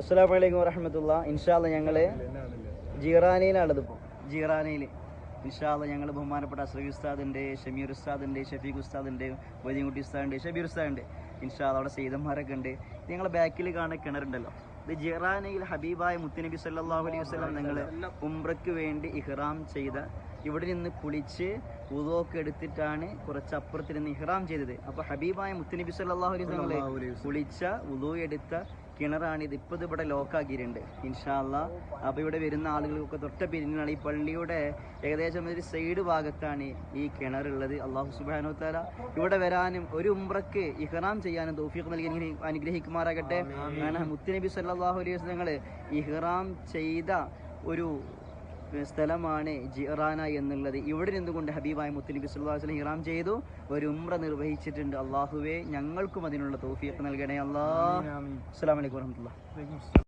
അസ്സലാമു വലൈക്കും വരഹമത്തുള്ള ഇൻഷാല്ല ഞങ്ങൾ ജീറാനയിലാണത് ഇപ്പോൾ ജീറാനയിൽ ഇൻഷാല്ല ഞങ്ങൾ ബഹുമാനപ്പെട്ട അസ്രഫി ഉസ്താദിന്റെ ഷമീർ ഉസ്താദിന്റെ ഷഫീഖ് ഉസ്താദിന്റെ വൈദ്യൻകുട്ടി ഉസ്താദിന്റെ ഷബീർ ഉസ്താദിന്റെ ഇൻഷാല്ല അവിടെ സെയ്തന്മാരൊക്കെ ഉണ്ട്. ഞങ്ങളെ ബാക്കിൽ കാണുന്ന കിണറുണ്ടല്ലോ. ഇത് ജിറാനയിൽ ഹബീബായ മുത്തുനബി സല്ലല്ലാഹു അലൈഹി വസല്ലം നിങ്ങൾ ഉംറയ്ക്ക് വേണ്ടി ഇഹ്റാം ചെയ്ത ഇവിടെ നിന്ന് കുളിച്ച് ഉദോക്കെ എടുത്തിട്ടാണ് കുറച്ച് അപ്പുറത്ത് നിന്ന് ഇഹ്റാം ചെയ്തത്. അപ്പോൾ ഹബീബായ മുത്തനബി സല്ലാഹു അലൈഹി കുളിച്ച ഉദോ എടുത്ത കിണറാണ് ഇപ്പോൾ ഇപ്പൊ ഇവിടെ ലോക്കാക്കിയിട്ടുണ്ട് ഇൻഷാല്ല അപ്പോൾ ഇവിടെ വരുന്ന ആളുകൾക്കൊക്കെ തൊട്ട പിരിഞ്ഞാണ് ഈ പള്ളിയുടെ ഏകദേശം ഒരു സൈഡ് ഭാഗത്താണ് ഈ കിണറുള്ളത്. അള്ളാഹു സുബാനോ താല ഇവിടെ വരാനും ഒരു ഉംറക്ക് ഇഹ്റാം ചെയ്യാനും തൗഫീഖ് നൽകി അനുഗ്രഹി- അനുഗ്രഹിക്കുമാറാകട്ടെ. കാരണം മുത്തുനബി സല്ലല്ലാഹു അലൈഹി വസല്ലങ്ങൾ ഇഹ്റാം ചെയ്ത ഒരു സ്ഥലമാണ് ജിറാന എന്നുള്ളത്. ഇവിടെ നിന്നുകൊണ്ട് ഹബീബായ മുത്തലിബി സുല്ലാസ്ലം ഇറാം ചെയ്തു. ഒരു ഉമ്ര നിർവഹിച്ചിട്ടുണ്ട്. അള്ളാഹുവേ ഞങ്ങൾക്കും അതിനുള്ള തോഫിയൊക്കെ നൽകണേ. അള്ളാഹ് അസ്സാം അലൈക്കും വറഹ്മത്തുള്ളാഹി.